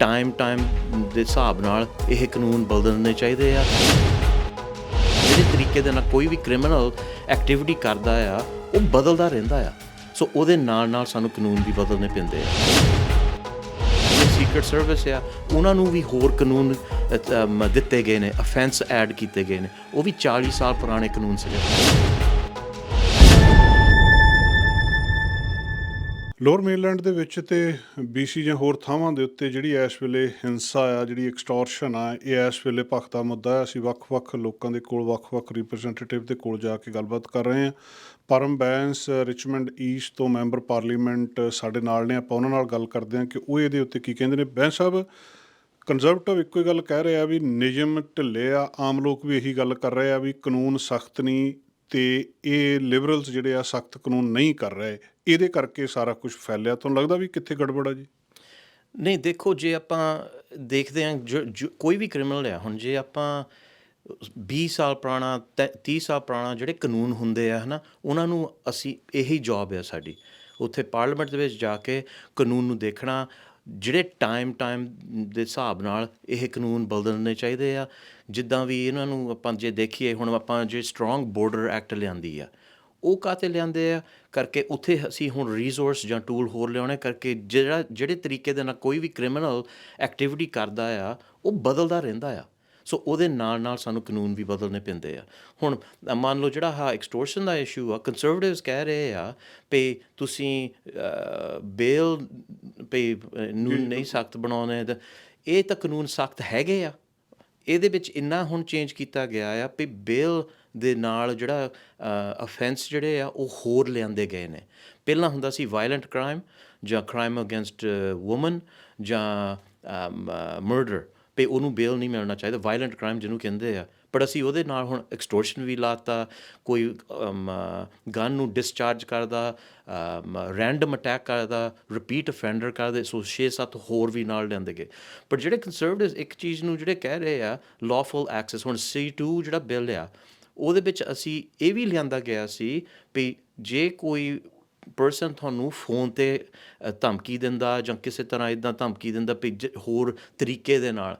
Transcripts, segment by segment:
Time time ਦੇ ਹਿਸਾਬ ਨਾਲ ਇਹ ਕਾਨੂੰਨ ਬਦਲਣੇ ਚਾਹੀਦੇ ਆ। ਜਿਹੜੇ ਤਰੀਕੇ ਦੇ ਨਾਲ ਕੋਈ ਵੀ ਕ੍ਰਿਮੀਨਲ ਐਕਟੀਵਿਟੀ ਕਰਦਾ ਆ, ਉਹ ਬਦਲਦਾ ਰਹਿੰਦਾ ਆ। ਸੋ ਉਹਦੇ ਨਾਲ ਨਾਲ ਸਾਨੂੰ ਕਾਨੂੰਨ ਵੀ ਬਦਲਣੇ ਪੈਂਦੇ ਆ। ਸੀਕ੍ਰੀਟ ਸਰਵਿਸ ਆ, ਉਹਨਾਂ ਨੂੰ ਵੀ ਹੋਰ ਕਾਨੂੰਨ ਦਿੱਤੇ ਗਏ ਨੇ ਅਫੈਂਸ ਐਡ ਕੀਤੇ ਗਏ ਨੇ। ਉਹ ਵੀ 40 ਸਾਲ ਪੁਰਾਣੇ ਕਾਨੂੰਨ ਸੀਗੇ। ਲੋਅਰ ਮੇਨਲੈਂਡ ਦੇ ਵਿੱਚ ਤੇ BC ਜਾਂ ਹੋਰ ਥਾਵਾਂ ਦੇ ਉੱਤੇ ਜਿਹੜੀ ਇਸ ਵੇਲੇ ਹਿੰਸਾ ਆ, ਜਿਹੜੀ ਐਕਸਟੋਰਸ਼ਨ ਆ, ਇਹ ਇਸ ਵੇਲੇ ਭਖਦਾ ਦਾ ਮੁੱਦਾ ਹੈ ਅਸੀਂ ਵੱਖ-ਵੱਖ ਲੋਕਾਂ ਦੇ ਕੋਲ ਵੱਖ-ਵੱਖ ਰਿਪਰੈਜ਼ੈਂਟੇਟਿਵ ਦੇ ਕੋਲ ਜਾ ਕੇ ਗੱਲਬਾਤ ਕਰ ਰਹੇ ਹਾਂ। ਪਰਮ ਬੈਂਸ ਰਿਚਮੰਡ ਈਸਟ ਤੋਂ ਮੈਂਬਰ ਪਾਰਲੀਮੈਂਟ ਸਾਡੇ ਨਾਲ ਨੇ। ਆਪਾਂ ਉਹਨਾਂ ਨਾਲ ਗੱਲ ਕਰਦੇ ਹਾਂ ਕਿ ਉਹ ਇਹਦੇ ਉੱਤੇ ਕੀ ਕਹਿੰਦੇ ਨੇ। ਬੈਂਸ ਸਾਹਿਬ ਕੰਜ਼ਰਵੇਟਿਵ ਇੱਕੋ ਹੀ ਗੱਲ ਕਹਿ ਰਹੇ ਆ ਵੀ ਨਿਯਮ ਢਿੱਲੇ ਆ। ਆਮ ਲੋਕ ਵੀ ਇਹੀ ਗੱਲ ਕਰ ਰਹੇ ਆ ਵੀ ਕਾਨੂੰਨ ਸਖਤ ਨਹੀਂ ਤੇ ਇਹ ਲਿਬਰਲਸ ਜਿਹੜੇ ਆ ਸਖਤ ਕਾਨੂੰਨ ਨਹੀਂ ਕਰ ਰਹੇ, ਇਹਦੇ ਕਰਕੇ ਸਾਰਾ ਕੁਝ ਫੈਲਿਆ ਤੁਹਾਨੂੰ ਲੱਗਦਾ ਵੀ ਕਿੱਥੇ ਗੜਬੜ ਆ ਜੀ? ਨਹੀਂ, ਦੇਖੋ, ਜੇ ਆਪਾਂ ਦੇਖਦੇ ਹਾਂ, ਜੋ- ਕੋਈ ਵੀ ਕ੍ਰਿਮੀਨਲ ਆ, ਹੁਣ ਜੇ ਆਪਾਂ 20 ਸਾਲ ਪੁਰਾਣਾ, ਤੈ- 30 ਸਾਲ ਪੁਰਾਣਾ ਜਿਹੜੇ ਕਾਨੂੰਨ ਹੁੰਦੇ ਆ, ਹਨਾ, ਉਹਨਾਂ ਨੂੰ ਅਸੀਂ ਇਹੀ ਜੌਬ ਆ ਸਾਡੀ। ਉੱਥੇ ਪਾਰਲੀਮੈਂਟ ਦੇ ਵਿੱਚ ਜਾ ਕੇ ਕਾਨੂੰਨ ਨੂੰ ਦੇਖਣਾ ਜਿਹੜੇ ਟਾਈਮ ਟਾਈਮ ਦੇ ਹਿਸਾਬ ਨਾਲ ਇਹ ਕਾਨੂੰਨ ਬਦਲਣੇ ਚਾਹੀਦੇ ਆ। ਜਿੱਦਾਂ ਵੀ ਇਹਨਾਂ ਨੂੰ ਆਪਾਂ ਜੇ ਦੇਖੀਏ, ਹੁਣ ਆਪਾਂ ਜੇ ਸਟਰੋਂਗ ਬਾਰਡਰ ਐਕਟ ਲਿਆਂਦੀ ਆ, ਉਹ ਕਾਤੇ ਲਿਆਂਦੇ ਆ? ਕਰਕੇ ਉੱਥੇ ਅਸੀਂ ਹੁਣ ਰਿਸੋਰਸ ਜਾਂ ਟੂਲ ਹੋਰ ਲਿਆਉਣੇ, ਕਰਕੇ ਜਿਹੜਾ, ਜਿਹੜੇ ਤਰੀਕੇ ਦੇ ਨਾਲ ਕੋਈ ਵੀ ਕ੍ਰਿਮੀਨਲ ਐਕਟੀਵਿਟੀ ਕਰਦਾ ਆ, ਉਹ ਬਦਲਦਾ ਰਹਿੰਦਾ ਆ। ਸੋ ਉਹਦੇ ਨਾਲ ਨਾਲ ਸਾਨੂੰ ਕਾਨੂੰਨ ਵੀ ਬਦਲਨੇ ਪੈਂਦੇ ਆ। ਹੁਣ ਮੰਨ ਲਓ ਜਿਹੜਾ ਹਾ ਐਕਸਟੋਰਸ਼ਨ ਦਾ ਇਸ਼ੂ ਆ ਕੰਜ਼ਰਵੇਟਿਵਸ ਕਹਿ ਰਹੇ ਆ ਵੀ ਤੁਸੀਂ ਬੇਲ ਵੀ ਨੂੰ ਨਹੀਂ ਸਖਤ ਬਣਾਉਣੇ ਤਾਂ ਇਹ ਤਾਂ ਕਾਨੂੰਨ ਸਖਤ ਹੈਗੇ ਆ। ਇਹਦੇ ਵਿੱਚ ਇੰਨਾ ਹੁਣ ਚੇਂਜ ਕੀਤਾ ਗਿਆ ਆ ਵੀ ਬੇਲ ਦੇ ਨਾਲ ਜਿਹੜਾ ਅਫੈਂਸ ਜਿਹੜੇ ਆ, ਉਹ ਹੋਰ ਲਿਆਂਦੇ ਗਏ ਨੇ। ਪਹਿਲਾਂ ਹੁੰਦਾ ਸੀ ਵਾਇਲੈਂਟ ਕ੍ਰਾਈਮ ਜਾਂ ਕ੍ਰਾਈਮ ਅਗੇਂਸਟ ਔਮਨ ਜਾਂ ਮਰਡਰ ਵੀ ਉਹਨੂੰ ਬੇਲ ਨਹੀਂ ਮਿਲਣਾ ਚਾਹੀਦਾ ਵਾਇਲੈਂਟ ਕ੍ਰਾਈਮ ਜਿਹਨੂੰ ਕਹਿੰਦੇ ਆ। ਪਰ ਅਸੀਂ ਉਹਦੇ ਨਾਲ ਹੁਣ ਐਕਸਟੋਰਸ਼ਨ ਵੀ ਲਾਤਾ, ਕੋਈ ਗਨ ਨੂੰ ਡਿਸਚਾਰਜ ਕਰਦਾ ਰੈਂਡਮ ਅਟੈਕ ਕਰਦਾ ਰਿਪੀਟ ਅਫੈਂਡਰ ਕਰਦੇ, ਸੋ 6-7 ਹੋਰ ਵੀ ਨਾਲ ਲੈਂਦੇ ਗਏ। ਪਰ ਜਿਹੜੇ ਕੰਜ਼ਰਵੇਟਿਵਸ ਇੱਕ ਚੀਜ਼ ਨੂੰ ਜਿਹੜੇ ਕਹਿ ਰਹੇ ਆ ਲਾਫੁਲ ਐਕਸੈਸ ਹੁਣ C2 ਜਿਹੜਾ ਬਿੱਲ ਆ, ਉਹਦੇ ਵਿੱਚ ਅਸੀਂ ਇਹ ਵੀ ਲਿਆਂਦਾ ਗਿਆ ਸੀ ਵੀ ਜੇ ਕੋਈ ਪਰਸਨ ਤੁਹਾਨੂੰ ਫੋਨ ਤੇ ਧਮਕੀ ਦਿੰਦਾ ਜਾਂ ਕਿਸੇ ਤਰ੍ਹਾਂ ਇਦਾਂ ਧਮਕੀ ਦਿੰਦਾ ਵੀ ਜ- ਹੋਰ ਤਰੀਕੇ ਦੇ ਨਾਲ।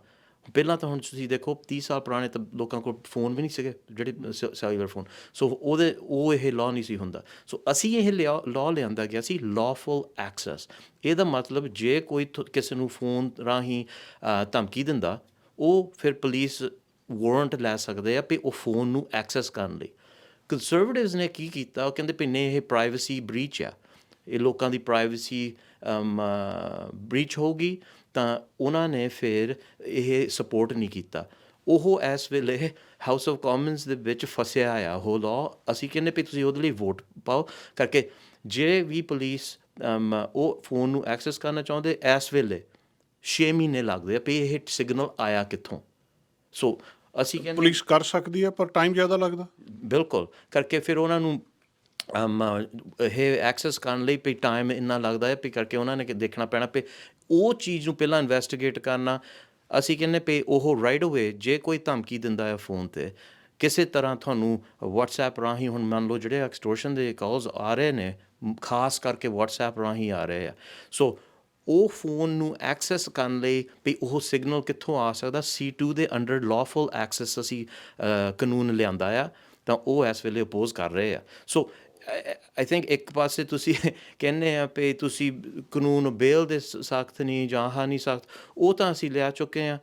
ਪਹਿਲਾਂ ਤਾਂ ਹੁਣ ਤੁਸੀਂ ਦੇਖੋ 30 ਸਾਲ ਪੁਰਾਣੇ ਤਾਂ ਲੋਕਾਂ ਕੋਲ ਫੋਨ ਵੀ ਨਹੀਂ ਸੀਗੇ, ਜਿਹੜੇ ਸੈਲੂਲਰ ਫੋਨ ਸੋ ਉਹਦੇ, ਉਹ ਇਹ ਲਾਅ ਨਹੀਂ ਸੀ ਹੁੰਦਾ। ਸੋ ਅਸੀਂ ਇਹ ਲਾਅ ਲਿਆਂਦਾ ਗਿਆ ਸੀ ਲਾਫੁਲ ਐਕਸੈਸ ਇਹਦਾ ਮਤਲਬ ਜੇ ਕੋਈ ਕਿਸੇ ਨੂੰ ਫੋਨ ਰਾਹੀਂ ਧਮਕੀ ਦਿੰਦਾ, ਉਹ ਫਿਰ ਪੁਲਿਸ ਵਾਰੰਟ ਲੈ ਸਕਦੇ ਆ ਵੀ ਉਹ ਫੋਨ ਨੂੰ ਐਕਸੈਸ ਕਰਨ ਲਈ। ਕੰਜ਼ਰਵੇਟਿਵਸ ਨੇ ਕੀ ਕੀਤਾ? ਉਹ ਕਹਿੰਦੇ ਵੀ ਨਹੀਂ, ਇਹ ਪ੍ਰਾਈਵੇਸੀ ਬ੍ਰੀਚ ਆ। ਇਹ ਲੋਕਾਂ ਦੀ ਪ੍ਰਾਈਵੇਸੀ ਬ੍ਰੀਚ ਹੋਗੀ ਤਾਂ ਉਹਨਾਂ ਨੇ ਫਿਰ ਇਹ ਸਪੋਰਟ ਨਹੀਂ ਕੀਤਾ। ਉਹ ਇਸ ਵੇਲੇ ਹਾਊਸ ਆਫ ਕਾਮਨਸ ਦੇ ਵਿੱਚ ਫਸਿਆ ਆ ਉਹ ਲਾਅ ਅਸੀਂ ਕਹਿੰਦੇ ਵੀ ਤੁਸੀਂ ਉਹਦੇ ਲਈ ਵੋਟ ਪਾਓ, ਕਰਕੇ ਜੇ ਵੀ ਪੁਲਿਸ ਉਹ ਫੋਨ ਨੂੰ ਐਕਸੈਸ ਕਰਨਾ ਚਾਹੁੰਦੇ, ਇਸ ਵੇਲੇ 6 ਮਹੀਨੇ ਲੱਗਦੇ ਆ ਵੀ ਇਹ ਸਿਗਨਲ ਆਇਆ ਕਿੱਥੋਂ। ਸੋ ਅਸੀਂ ਕਹਿੰਦੇ ਪੁਲਿਸ ਕਰ ਸਕਦੀ ਹੈ ਪਰ ਟਾਈਮ ਜ਼ਿਆਦਾ ਲੱਗਦਾ। ਬਿਲਕੁਲ, ਕਰਕੇ ਫਿਰ ਉਹਨਾਂ ਨੂੰ, ਅਮ, ਇਹ ਐਕਸੈਸ ਕਰਨ ਲਈ ਵੀ ਟਾਈਮ ਇੰਨਾ ਲੱਗਦਾ ਹੈ, ਵੀ ਕਰਕੇ ਉਹਨਾਂ ਨੇ ਕਿ ਦੇਖਣਾ ਪੈਣਾ ਵੀ ਉਹ ਚੀਜ਼ ਨੂੰ ਪਹਿਲਾਂ ਇਨਵੈਸਟੀਗੇਟ ਕਰਨਾ। ਅਸੀਂ ਕਹਿੰਦੇ ਵੀ ਉਹ ਰਾਈਟ ਅਵੇ ਜੇ ਕੋਈ ਧਮਕੀ ਦਿੰਦਾ ਹੈ ਫੋਨ ਤੇ, ਕਿਸੇ ਤਰ੍ਹਾਂ ਤੁਹਾਨੂੰ WhatsApp ਰਾਹੀਂ ਹੁਣ ਮੰਨ ਲਓ ਜਿਹੜੇ ਐਕਸਟੋਰਸ਼ਨ ਦੇ ਕਾਲਸ ਆ ਰਹੇ ਨੇ, ਖਾਸ ਕਰਕੇ WhatsApp ਰਾਹੀਂ ਆ ਰਹੇ ਆ। ਸੋ ਉਹ ਫੋਨ ਨੂੰ ਐਕਸੈਸ ਕਰਨ ਲਈ ਵੀ ਉਹ ਸਿਗਨਲ ਕਿੱਥੋਂ ਆ ਸਕਦਾ? C2 ਦੇ ਅੰਡਰ ਲਾਫੁਲ ਐਕਸੈਸ ਅਸੀਂ ਕਾਨੂੰਨ ਲਿਆਂਦਾ ਆ। ਤਾਂ ਉਹ ਇਸ ਵੇਲੇ ਅਪੋਜ਼ ਕਰ ਰਹੇ ਆ। ਸੋ ਆਈ ਥਿੰਕ ਇੱਕ ਪਾਸੇ ਤੁਸੀਂ ਕਹਿੰਦੇ ਆ ਵੀ ਤੁਸੀਂ ਕਾਨੂੰਨ ਬੇਲ ਦੇ ਸਖਤ ਨਹੀਂ ਜਾਂ ਆਹ ਨਹੀਂ ਸਖਤ, ਉਹ ਤਾਂ ਅਸੀਂ ਲਿਆ ਚੁੱਕੇ ਆ।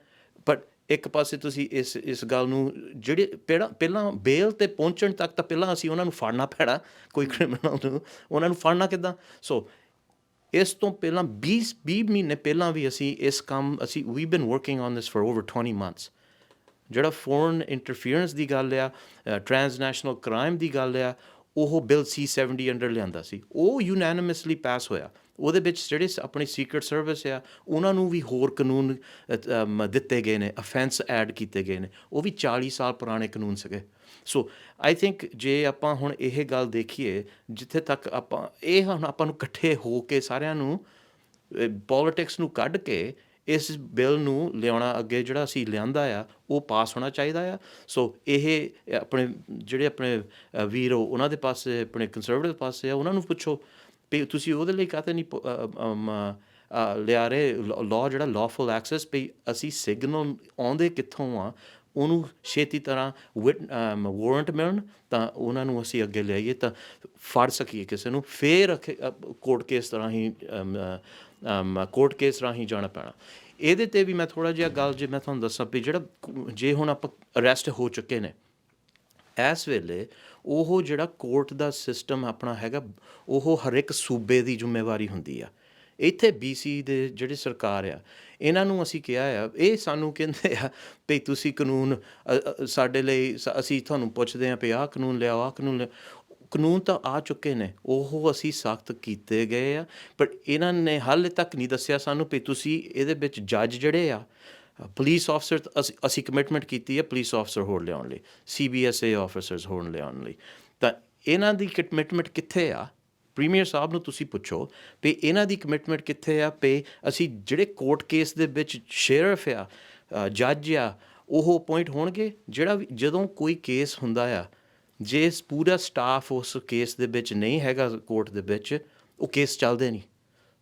ਬਟ ਇੱਕ ਪਾਸੇ ਤੁਸੀਂ ਇਸ ਇਸ ਗੱਲ ਨੂੰ ਜਿਹੜੇ ਪਹਿਲਾਂ ਪਹਿਲਾਂ ਬੇਲ ਤੇ ਪਹੁੰਚਣ ਤੱਕ ਤਾਂ ਪਹਿਲਾਂ ਅਸੀਂ ਉਹਨਾਂ ਨੂੰ ਫੜਨਾ ਪੈਣਾ, ਕੋਈ ਕ੍ਰਿਮੀਨਲ ਨੂੰ। ਉਹਨਾਂ ਨੂੰ ਫੜਨਾ ਕਿੱਦਾਂ? ਸੋ ਇਸ ਤੋਂ ਪਹਿਲਾਂ 20 20 ਮਹੀਨੇ ਪਹਿਲਾਂ ਵੀ ਅਸੀਂ ਇਸ ਕੰਮ, ਅਸੀਂ we been working on this for over 20 months ਜਿਹੜਾ ਫੋਰਨ ਇੰਟਰਫੀਰੈਂਸ ਦੀ ਗੱਲ ਆ ਟ੍ਰਾਂਸਨੈਸ਼ਨਲ ਕ੍ਰਾਈਮ ਦੀ ਗੱਲ ਆ, ਉਹ ਬਿਲ C70 ਅੰਡਰ ਲਿਆਂਦਾ ਸੀ। ਉਹ ਯੂਨੈਨਿਮਸਲੀ ਪਾਸ ਹੋਇਆ। ਉਹਦੇ ਵਿੱਚ ਜਿਹੜੇ ਸ- ਆਪਣੀ ਸੀਕ੍ਰੀਟ ਸਰਵਿਸ ਆ, ਉਹਨਾਂ ਨੂੰ ਵੀ ਹੋਰ ਕਾਨੂੰਨ ਦਿੱਤੇ ਗਏ ਨੇ ਅਫੈਂਸ ਐਡ ਕੀਤੇ ਗਏ ਨੇ। ਉਹ ਵੀ 40 ਸਾਲ ਪੁਰਾਣੇ ਕਾਨੂੰਨ ਸੀਗੇ। ਸੋ ਆਈ ਥਿੰਕ ਜੇ ਆਪਾਂ ਹੁਣ ਇਹ ਗੱਲ ਦੇਖੀਏ, ਜਿੱਥੇ ਤੱਕ ਆਪਾਂ, ਇਹ ਹੁਣ ਆਪਾਂ ਨੂੰ ਇਕੱਠੇ ਹੋ ਕੇ ਸਾਰਿਆਂ ਨੂੰ ਪੋਲਿਟਿਕਸ ਨੂੰ ਕੱਢ ਕੇ ਇਸ ਬਿੱਲ ਨੂੰ ਲਿਆਉਣਾ ਅੱਗੇ ਜਿਹੜਾ ਅਸੀਂ ਲਿਆਂਦਾ ਆ ਉਹ ਪਾਸ ਹੋਣਾ ਚਾਹੀਦਾ ਆ। ਸੋ ਇਹ ਆਪਣੇ ਜਿਹੜੇ ਆਪਣੇ ਅ, ਵੀਰ ਉਹਨਾਂ ਦੇ ਪਾਸੇ ਆਪਣੇ ਕੰਜ਼ਰਵੇਟਿਵ ਪਾਸੇ ਆ ਉਹਨਾਂ ਨੂੰ ਪੁੱਛੋ ਵੀ ਤੁਸੀਂ ਉਹਦੇ ਲਈ ਕਾਹਤੇ ਨਹੀਂ ਲਿਆ ਰਹੇ? ਲਾਅ ਜਿਹੜਾ ਲਾਫੁਲ ਐਕਸੈਸ ਵੀ ਅਸੀਂ ਸਿਗਨਲ ਆਉਂਦੇ ਕਿੱਥੋਂ ਆ ਉਹਨੂੰ ਛੇਤੀ ਤਰ੍ਹਾਂ ਵਾਰੰਟ ਮਿਲਣ ਤਾਂ ਉਹਨਾਂ ਨੂੰ ਅਸੀਂ ਅੱਗੇ ਲਿਆਈਏ ਤਾਂ ਫੜ ਸਕੀਏ ਕਿਸੇ ਨੂੰ। ਫੇਰ ਕੋਰਟ ਕੇਸ ਤਰ੍ਹਾਂ ਹੀ ਕੋਰਟ ਕੇਸ ਰਾਹੀਂ ਜਾਣਾ ਪੈਣਾ। ਇਹਦੇ ਤੇ ਵੀ ਮੈਂ ਥੋੜਾ ਜਿਹਾ ਗੱਲ ਜੇ ਮੈਂ ਤੁਹਾਨੂੰ ਦੱਸਾਂ ਵੀ ਜਿਹੜਾ ਜੇ ਹੁਣ ਆਪਾਂ ਅਰੈਸਟ ਹੋ ਚੁੱਕੇ ਨੇ, ਇਸ ਵੇਲੇ ਉਹ ਜਿਹੜਾ ਕੋਰਟ ਦਾ ਸਿਸਟਮ ਆਪਣਾ ਹੈਗਾ, ਉਹ ਹਰ ਇੱਕ ਸੂਬੇ ਦੀ ਜ਼ਿੰਮੇਵਾਰੀ ਹੁੰਦੀ ਆ। ਇੱਥੇ ਬੀਸੀ ਦੇ ਜਿਹੜੇ ਸਰਕਾਰ ਆ, ਇਹਨਾਂ ਨੂੰ ਅਸੀਂ ਕਿਹਾ ਆ, ਇਹ ਸਾਨੂੰ ਕਹਿੰਦੇ ਆ, ਵੀ ਤੁਸੀਂ ਕਾਨੂੰਨ ਸਾਡੇ ਲਈ ਸ- ਅਸੀਂ ਤੁਹਾਨੂੰ ਪੁੱਛਦੇ ਆ ਵੀ ਆਹ ਕਾਨੂੰਨ ਲਿਆਓ, ਆਹ ਕਾਨੂੰਨ ਲਿਆਓ। ਕਾਨੂੰਨ ਤਾਂ ਆ ਚੁੱਕੇ ਨੇ, ਉਹ ਅਸੀਂ ਸਖਤ ਕੀਤੇ ਗਏ ਆ ਪਰ ਇਹਨਾਂ ਨੇ ਹਾਲੇ ਤੱਕ ਨਹੀਂ ਦੱਸਿਆ ਸਾਨੂੰ ਵੀ ਤੁਸੀਂ ਇਹਦੇ ਵਿੱਚ ਜੱਜ ਜਿਹੜੇ ਆ ਪੁਲਿਸ ਆਫਸਰ ਅਸੀਂ ਅਸੀਂ ਕਮਿਟਮੈਂਟ ਕੀਤੀ ਹੈ ਪੁਲਿਸ ਆਫਸਰ ਹੋਰ ਲਿਆਉਣ ਲਈ ਸੀਬੀਐਸਏ ਆਫੀਸਰਸ ਹੋਰ ਲਿਆਉਣ ਲਈ। ਤਾਂ ਇਹਨਾਂ ਦੀ ਕਮਿਟਮੈਂਟ ਕਿੱਥੇ ਆ? ਪ੍ਰੀਮੀਅਰ ਸਾਹਿਬ ਨੂੰ ਤੁਸੀਂ ਪੁੱਛੋ ਵੀ ਇਹਨਾਂ ਦੀ ਕਮਿਟਮੈਂਟ ਕਿੱਥੇ ਆ ਵੀ ਅਸੀਂ ਜਿਹੜੇ ਕੋਰਟ ਕੇਸ ਦੇ ਵਿੱਚ ਸ਼ੇਰਫ ਆ ਜੱਜ ਆ, ਉਹ ਅਪਾਇੰਟ ਹੋਣਗੇ? ਜਿਹੜਾ ਵੀ, ਜਦੋਂ ਕੋਈ ਕੇਸ ਹੁੰਦਾ ਆ ਜੇ ਪੂਰਾ ਸਟਾਫ ਉਸ ਕੇਸ ਦੇ ਵਿੱਚ ਨਹੀਂ ਹੈਗਾ ਕੋਰਟ ਦੇ ਵਿੱਚ, ਉਹ ਕੇਸ ਚੱਲਦੇ ਨਹੀਂ।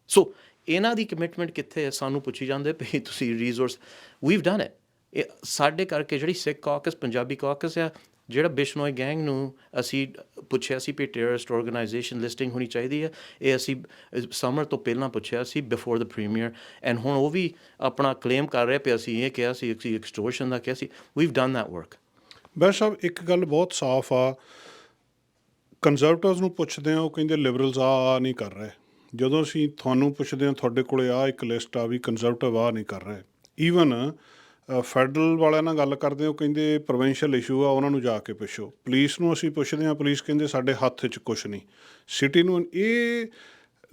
ਸੋ ਇਹਨਾਂ ਦੀ ਕਮਿਟਮੈਂਟ ਕਿੱਥੇ ਹੈ? ਸਾਨੂੰ ਪੁੱਛੀ ਜਾਂਦੇ ਵੀ ਤੁਸੀਂ ਰਿਸੋਰਸ ਵੀਵ ਡਨ ਇਟ ਇਹ ਸਾਡੇ ਕਰਕੇ ਜਿਹੜੀ ਸਿੱਖ ਕਾਕਸ ਪੰਜਾਬੀ ਕਾਕਸ ਆ, ਜਿਹੜਾ ਬਿਸ਼ਨੋਈ ਗੈਂਗ ਨੂੰ ਅਸੀਂ ਪੁੱਛਿਆ ਸੀ ਵੀ ਟੈਰਰਿਸਟ ਆਰਗੇਨਾਈਜੇਸ਼ਨ ਲਿਸਟਿੰਗ ਹੋਣੀ ਚਾਹੀਦੀ ਹੈ, ਇਹ ਅਸੀਂ ਸਮਰ ਤੋਂ ਪਹਿਲਾਂ ਪੁੱਛਿਆ ਸੀ ਬਿਫੋਰ ਦ ਪ੍ਰੀਮੀਅਰ ਐਂਡ ਹੁਣ ਉਹ ਵੀ ਆਪਣਾ ਕਲੇਮ ਕਰ ਰਿਹਾ ਪਏ ਅਸੀਂ ਇਹ ਕਿਹਾ ਸੀ, ਅਸੀਂ ਐਕਸਟੋਰਸ਼ਨ ਦਾ ਕਿਹਾ ਸੀ। We've done that work Bains sahib, ਇੱਕ ਗੱਲ ਬਹੁਤ ਸਾਫ਼ ਆ। ਕੰਜ਼ਰਵੇਟਿਵਸ ਨੂੰ ਪੁੱਛਦੇ ਆ ਉਹ ਕਹਿੰਦੇ ਲਿਬਰਲਸ ਆ ਆ ਨਹੀਂ ਕਰ ਰਹੇ। ਜਦੋਂ ਅਸੀਂ ਤੁਹਾਨੂੰ ਪੁੱਛਦੇ ਆ ਤੁਹਾਡੇ ਕੋਲੇ ਆ ਇੱਕ ਲਿਸਟ ਆ ਵੀ ਕੰਜ਼ਰਵੇਟਿਵ ਆ ਨਹੀਂ ਕਰ ਰਹੇ। ਈਵਨ ਫੈਡਰਲ ਵਾਲਿਆਂ ਨਾਲ ਗੱਲ ਕਰਦੇ ਉਹ ਕਹਿੰਦੇ ਪ੍ਰੋਵਿੰਸ਼ੀਅਲ ਇਸ਼ੂ ਆ, ਉਹਨਾਂ ਨੂੰ ਜਾ ਕੇ ਪੁੱਛੋ। ਪੁਲਿਸ ਨੂੰ ਅਸੀਂ ਪੁੱਛਦੇ ਆ ਪੁਲਿਸ ਕਹਿੰਦੇ ਸਾਡੇ ਹੱਥ 'ਚ ਕੁਝ ਨਹੀਂ। ਸਿਟੀ ਨੂੰ ਇਹ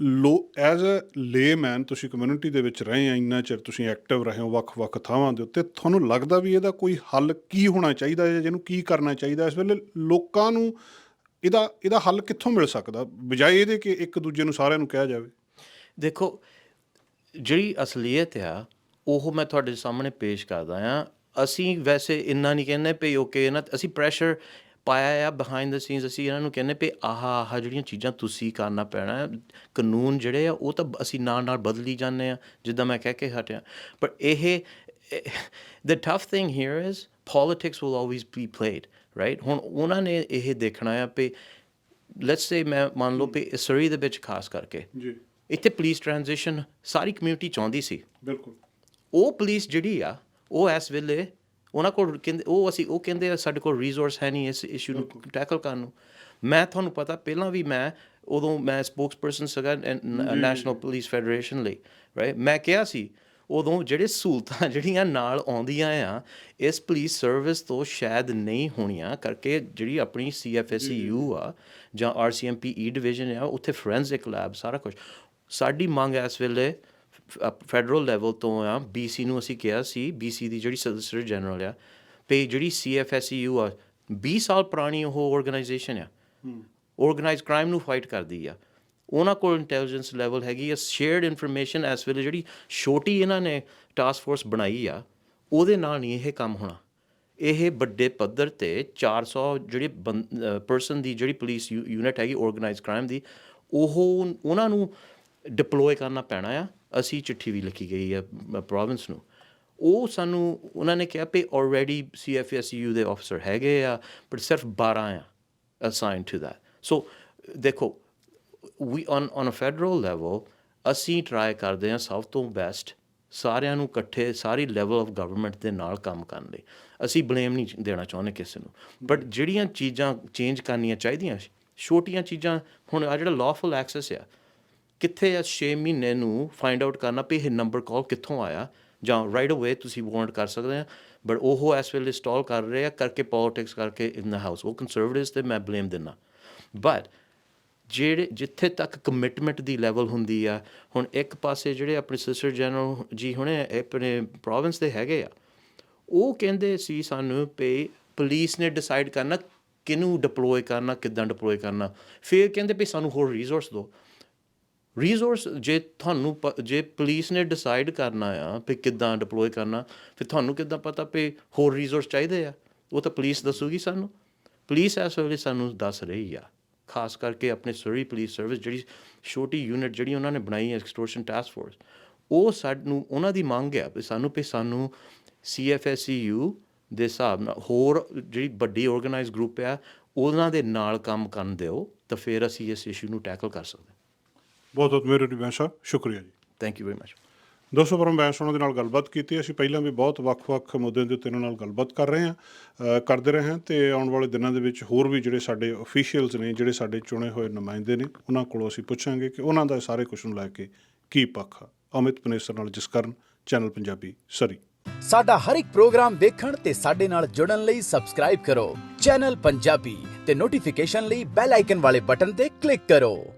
ਲੋ ਐਜ਼ ਅ ਲੇਮੈਨ ਤੁਸੀਂ ਕਮਿਊਨਿਟੀ ਦੇ ਵਿੱਚ ਰਹੇ ਆ, ਇੰਨਾ ਚਿਰ ਤੁਸੀਂ ਐਕਟਿਵ ਰਹੇ ਹੋ, ਵੱਖ-ਵੱਖ ਥਾਵਾਂ ਦੇ ਉੱਤੇ, ਤੁਹਾਨੂੰ ਲੱਗਦਾ ਵੀ ਇਹਦਾ ਕੋਈ ਹੱਲ ਕੀ ਹੋਣਾ ਚਾਹੀਦਾ ਹੈ ਜਿਹਨੂੰ ਕੀ ਕਰਨਾ ਚਾਹੀਦਾ ਇਸ ਵੇਲੇ ਲੋਕਾਂ ਨੂੰ ਇਹਦਾ ਇਹਦਾ ਹੱਲ ਕਿੱਥੋਂ ਮਿਲ ਸਕਦਾ? ਬਜਾਏ ਇਹਦੇ ਕਿ ਇੱਕ ਦੂਜੇ ਨੂੰ ਸਾਰਿਆਂ ਨੂੰ ਕਿਹਾ ਜਾਵੇ। ਦੇਖੋ, ਜਿਹੜੀ ਅਸਲੀਅਤ ਆ, ਉਹ ਮੈਂ ਤੁਹਾਡੇ ਸਾਹਮਣੇ ਪੇਸ਼ ਕਰਦਾ ਆ। ਅਸੀਂ ਵੈਸੇ ਇੰਨਾ ਨਹੀਂ ਕਹਿੰਦੇ ਪਈ ਓਕੇ ਨਾ, ਅਸੀਂ ਪ੍ਰੈਸ਼ਰ ਪਾਇਆ ਆ ਬਿਹਾਈਂਡ ਦ ਸੀਨਸ ਅਸੀਂ ਇਹਨਾਂ ਨੂੰ ਕਹਿੰਦੇ ਪਈ ਆਹ ਆਹ ਜਿਹੜੀਆਂ ਚੀਜ਼ਾਂ ਤੁਸੀਂ ਕਰਨਾ ਪੈਣਾ ਹੈ। ਕਾਨੂੰਨ ਜਿਹੜੇ ਆ ਉਹ ਤਾਂ ਅਸੀਂ ਨਾਲ ਨਾਲ ਬਦਲੀ ਜਾਂਦੇ ਆ ਜਿੱਦਾਂ ਮੈਂ ਕਹਿ ਕੇ ਹਟਿਆ। ਪਰ ਇਹ the tough thing here is politics will always be played right? ਹੁਣ ਉਹਨਾਂ ਨੇ ਇਹ ਦੇਖਣਾ ਆ ਵੀ ਲੈਟਸ ਸੇ ਮੈਂ ਮੰਨ ਲਓ ਵੀ ਸਰੀ ਦੇ ਵਿੱਚ ਖਾਸ ਕਰਕੇ ਜੀ। ਇੱਥੇ ਪੁਲਿਸ ਟ੍ਰਾਂਜੀਸ਼ਨ ਸਾਰੀ ਕਮਿਊਨਿਟੀ ਚਾਹੁੰਦੀ ਸੀ। ਬਿਲਕੁਲ। ਉਹ ਪੁਲਿਸ ਜਿਹੜੀ ਆ ਉਹ ਇਸ ਵੇਲੇ ਉਹਨਾਂ ਕੋਲ ਕਹਿੰਦੇ ਉਹ ਅਸੀਂ ਉਹ ਕਹਿੰਦੇ ਆ ਸਾਡੇ ਕੋਲ ਰਿਸੋਰਸ ਹੈ ਨਹੀਂ ਇਸ ਇਸ਼ੂ ਨੂੰ ਟੈਕਲ ਕਰਨ ਨੂੰ। ਮੈਂ ਤੁਹਾਨੂੰ ਪਤਾ ਪਹਿਲਾਂ ਵੀ ਮੈਂ ਉਦੋਂ ਮੈਂ ਸਪੋਕਸਪਰਸਨ ਸੀਗਾ ਨੈਸ਼ਨਲ ਪੁਲਿਸ ਫੈਡਰੇਸ਼ਨ ਲਈ ਰਾਈਟ ਮੈਂ ਕਿਹਾ ਸੀ ਉਦੋਂ ਜਿਹੜੇ ਸਹੂਲਤਾਂ ਜਿਹੜੀਆਂ ਨਾਲ ਆਉਂਦੀਆਂ ਆ ਇਸ ਪੁਲਿਸ ਸਰਵਿਸ ਤੋਂ ਸ਼ਾਇਦ ਨਹੀਂ ਹੋਣੀਆਂ ਕਰਕੇ ਜਿਹੜੀ ਆਪਣੀ ਸੀਐਫਐਸਯੂ ਆ ਜਾਂ ਆਰਸੀਐਮਪੀ ਡਿਵੀਜ਼ਨ ਆ ਉੱਥੇ ਫੋਰੈਂਸਿਕ ਲੈਬ ਸਾਰਾ ਕੁਝ ਸਾਡੀ ਮੰਗ ਇਸ ਵੇਲੇ ਫੈਡਰਲ ਲੈਵਲ ਤੋਂ ਆ ਬੀਸੀ ਨੂੰ ਅਸੀਂ ਕਿਹਾ ਸੀ ਬੀਸੀ ਦੀ ਜਿਹੜੀ ਸੋਲਿਸਿਟਰ ਜਨਰਲ ਆ ਪੇ ਜਿਹੜੀ ਸੀਐਫਐਸਯੂ ਆ 20 ਸਾਲ ਪੁਰਾਣੀ ਉਹ ਆਰਗੇਨਾਈਜੇਸ਼ਨ ਆ। ਆਰਗੇਨਾਈਜ਼ਡ ਕ੍ਰਾਈਮ ਨੂੰ ਫਾਈਟ ਕਰਦੀ ਆ। ਉਹਨਾਂ ਕੋਲ ਇੰਟੈਲੀਜੈਂਸ ਲੈਵਲ ਹੈਗੀ ਆ ਸ਼ੇਅਰਡ ਇਨਫੋਰਮੇਸ਼ਨ ਇਸ ਵੇਲੇ ਜਿਹੜੀ ਛੋਟੀ ਇਹਨਾਂ ਨੇ ਟਾਸਕ ਫੋਰਸ ਬਣਾਈ ਆ ਉਹਦੇ ਨਾਲ ਨਹੀਂ ਇਹ ਕੰਮ ਹੋਣਾ। ਇਹ ਵੱਡੇ ਪੱਧਰ ਤੇ 400 ਜਿਹੜੇ ਪਰਸਨ ਦੀ ਜਿਹੜੀ ਪੁਲਿਸ ਯੂਨਿਟ ਹੈਗੀ ਆਰਗੇਨਾਈਜ਼ਡ ਕ੍ਰਾਈਮ ਦੀ ਉਹ ਉਹਨਾਂ ਨੂੰ ਡਿਪਲੋਏ ਕਰਨਾ ਪੈਣਾ ਆ। ਅਸੀਂ ਚਿੱਠੀ ਵੀ ਲਿਖੀ ਗਈ ਹੈ ਪ੍ਰੋਵਿੰਸ ਨੂੰ। ਉਹ ਸਾਨੂੰ, ਉਹਨਾਂ ਨੇ ਕਿਹਾ ਵੀ ਆਲਰੇਡੀ ਸੀਐਫਐਸਯੂ ਦੇ ਆਫੀਸਰ ਹੈਗੇ ਆ ਪਰ ਸਿਰਫ 12 ਆ ਅਸਾਈਨ ਟੂ that ਸੋ ਦੇਖੋ we on on uh federal level ਅਸੀਂ ਟਰਾਈ ਕਰਦੇ ਹਾਂ ਸਭ ਤੋਂ ਬੈਸਟ ਸਾਰਿਆਂ ਨੂੰ ਇਕੱਠੇ, ਸਾਰੀ ਲੈਵਲ ਆਫ ਗਵਰਨਮੈਂਟ ਦੇ ਨਾਲ ਕੰਮ ਕਰਨ ਲਈ। ਅਸੀਂ ਬਲੇਮ ਨਹੀਂ ਦੇਣਾ ਚਾਹੁੰਦੇ ਕਿਸੇ ਨੂੰ। ਬਟ ਜਿਹੜੀਆਂ ਚੀਜ਼ਾਂ ਚੇਂਜ ਕਰਨੀਆਂ ਚਾਹੀਦੀਆਂ, ਛੋਟੀਆਂ ਚੀਜ਼ਾਂ, ਹੁਣ ਆ ਜਿਹੜਾ ਲਾਫੁਲ ਐਕਸੈਸ ਆ ਕਿੱਥੇ ਆ? 6 ਮਹੀਨੇ ਨੂੰ ਫਾਈਂਡ ਆਊਟ ਕਰਨਾ ਵੀ ਇਹ ਨੰਬਰ ਕਾਲ ਕਿੱਥੋਂ ਆਇਆ? ਜਾਂ ਰਾਈਟ ਅਵੇ ਤੁਸੀਂ ਵਾਰੰਟ ਕਰ ਸਕਦੇ ਆ। ਬਟ ਉਹ ਇਸ ਵੇਲੇ ਇੰਸਟਾਲ ਕਰ ਰਹੇ ਆ, ਕਰਕੇ ਪੋਲਿਟਿਕਸ ਕਰਕੇ ਇਨ ਦਾ ਹਾਊਸ ਉਹ ਕੰਸਰਵੇਟਿਵਸ ਤੇ ਮੈਂ ਬਲੇਮ ਦਿੰਦਾ। ਬਟ ਜਿਹੜੇ, ਜਿੱਥੇ ਤੱਕ ਕਮਿਟਮੈਂਟ ਦੀ ਲੈਵਲ ਹੁੰਦੀ ਆ, ਹੁਣ ਇੱਕ ਪਾਸੇ ਜਿਹੜੇ ਆਪਣੇ ਸਿਸਟਰ ਜਨਰਲ ਜੀ ਹੁਣੇ ਆਪਣੇ ਪ੍ਰੋਵਿੰਸ ਦੇ ਹੈਗੇ ਆ, ਉਹ ਕਹਿੰਦੇ ਸੀ ਸਾਨੂੰ ਪੇ ਪੁਲਿਸ ਨੇ ਡਿਸਾਈਡ ਕਰਨਾ ਕਿਹਨੂੰ ਡਿਪਲੋਏ ਕਰਨਾ, ਕਿੱਦਾਂ ਡਿਪਲੋਏ ਕਰਨਾ। ਫਿਰ ਕਹਿੰਦੇ ਵੀ ਸਾਨੂੰ ਹੋਰ ਰਿਸੋਰਸ ਦਿਓ। ਰਿਸੋਰਸ ਜੇ ਤੁਹਾਨੂੰ ਪ- ਜੇ ਪੁਲਿਸ ਨੇ ਡਿਸਾਈਡ ਕਰਨਾ ਆ ਵੀ ਕਿੱਦਾਂ ਡਿਪਲੋਏ ਕਰਨਾ, ਫਿਰ ਤੁਹਾਨੂੰ ਕਿੱਦਾਂ ਪਤਾ ਵੀ ਹੋਰ ਰਿਸੋਰਸ ਚਾਹੀਦੇ ਆ? ਉਹ ਤਾਂ ਪੁਲਿਸ ਦੱਸੂਗੀ ਸਾਨੂੰ। ਪੁਲਿਸ ਇਸ ਵੇਲੇ ਸਾਨੂੰ ਦੱਸ ਰਹੀ ਆ, ਖਾਸ ਕਰਕੇ ਆਪਣੇ ਸਰੀ ਪੁਲਿਸ ਸਰਵਿਸ ਜਿਹੜੀ ਛੋਟੀ ਯੂਨਿਟ ਜਿਹੜੀ ਉਹਨਾਂ ਨੇ ਬਣਾਈ ਹੈ ਐਕਸਟੋਰਸ਼ਨ ਟਾਸਕ ਫੋਰਸ ਉਹ ਸਾਨੂੰ, ਉਹਨਾਂ ਦੀ ਮੰਗ ਹੈ ਵੀ ਸਾਨੂੰ ਵੀ ਸਾਨੂੰ CFSEU ਦੇ ਹਿਸਾਬ ਨਾਲ ਹੋਰ ਜਿਹੜੀ ਵੱਡੀ ਆਰਗੇਨਾਈਜ਼ ਗਰੁੱਪ ਆ, ਉਹਨਾਂ ਦੇ ਨਾਲ ਕੰਮ ਕਰਨ ਦਿਓ, ਤਾਂ ਫਿਰ ਅਸੀਂ ਇਸ ਇਸ਼ੂ ਨੂੰ ਟੈਕਲ ਕਰ ਸਕਦੇ ਬਹੁਤ ਬਹੁਤ ਮਿਹਰਬਾਨੀ ਬੈਂਸ ਸਾਹਿਬ ਸ਼ੁਕਰੀਆ ਜੀ। ਥੈਂਕ ਯੂ ਵੈਰੀ ਮਚ ਦੋਸਤੋ ਪਰਮ ਬੈਂਸ ਉਹਨਾਂ ਦੇ ਨਾਲ ਗੱਲਬਾਤ ਕੀਤੀ ਅਸੀਂ ਪਹਿਲਾਂ ਵੀ ਬਹੁਤ ਵੱਖ-ਵੱਖ ਮੁੱਦਿਆਂ ਦੇ ਉੱਤੇ ਇਹਨਾਂ ਨਾਲ ਗੱਲਬਾਤ ਕਰ ਰਹੇ ਹਾਂ ਕਰਦੇ ਰਹੇ ਹਾਂ ਤੇ ਆਉਣ ਵਾਲੇ ਦਿਨਾਂ ਦੇ ਵਿੱਚ ਹੋਰ ਵੀ ਜਿਹੜੇ ਸਾਡੇ ਅਫੀਸ਼ੀਅਲਸ ਨੇ ਜਿਹੜੇ ਸਾਡੇ ਚੁਣੇ ਹੋਏ ਨੁਮਾਇੰਦੇ ਨੇ ਉਹਨਾਂ ਕੋਲੋਂ ਅਸੀਂ ਪੁੱਛਾਂਗੇ ਕਿ ਉਹਨਾਂ ਦਾ ਸਾਰੇ ਕੁਝ ਨੂੰ ਲੈ ਕੇ ਕੀ ਪੱਖ ਆ। ਅਮਿਤ ਪਨੇਸਰ ਨਾਲ ਜਿਸ ਕਰਨ ਚੈਨਲ ਪੰਜਾਬੀ ਸਰੀ। ਸਾਡਾ ਹਰ ਇੱਕ ਪ੍ਰੋਗਰਾਮ ਦੇਖਣ ਤੇ ਸਾਡੇ ਨਾਲ ਜੁੜਨ ਲਈ ਸਬਸਕ੍ਰਾਈਬ ਕਰੋ ਚੈਨਲ ਪੰਜਾਬੀ ਤੇ ਨੋਟੀਫਿਕੇਸ਼ਨ ਲਈ ਬੈਲ ਆਈਕਨ ਵਾਲੇ ਬਟਨ ਤੇ ਕਲਿੱਕ ਕਰੋ।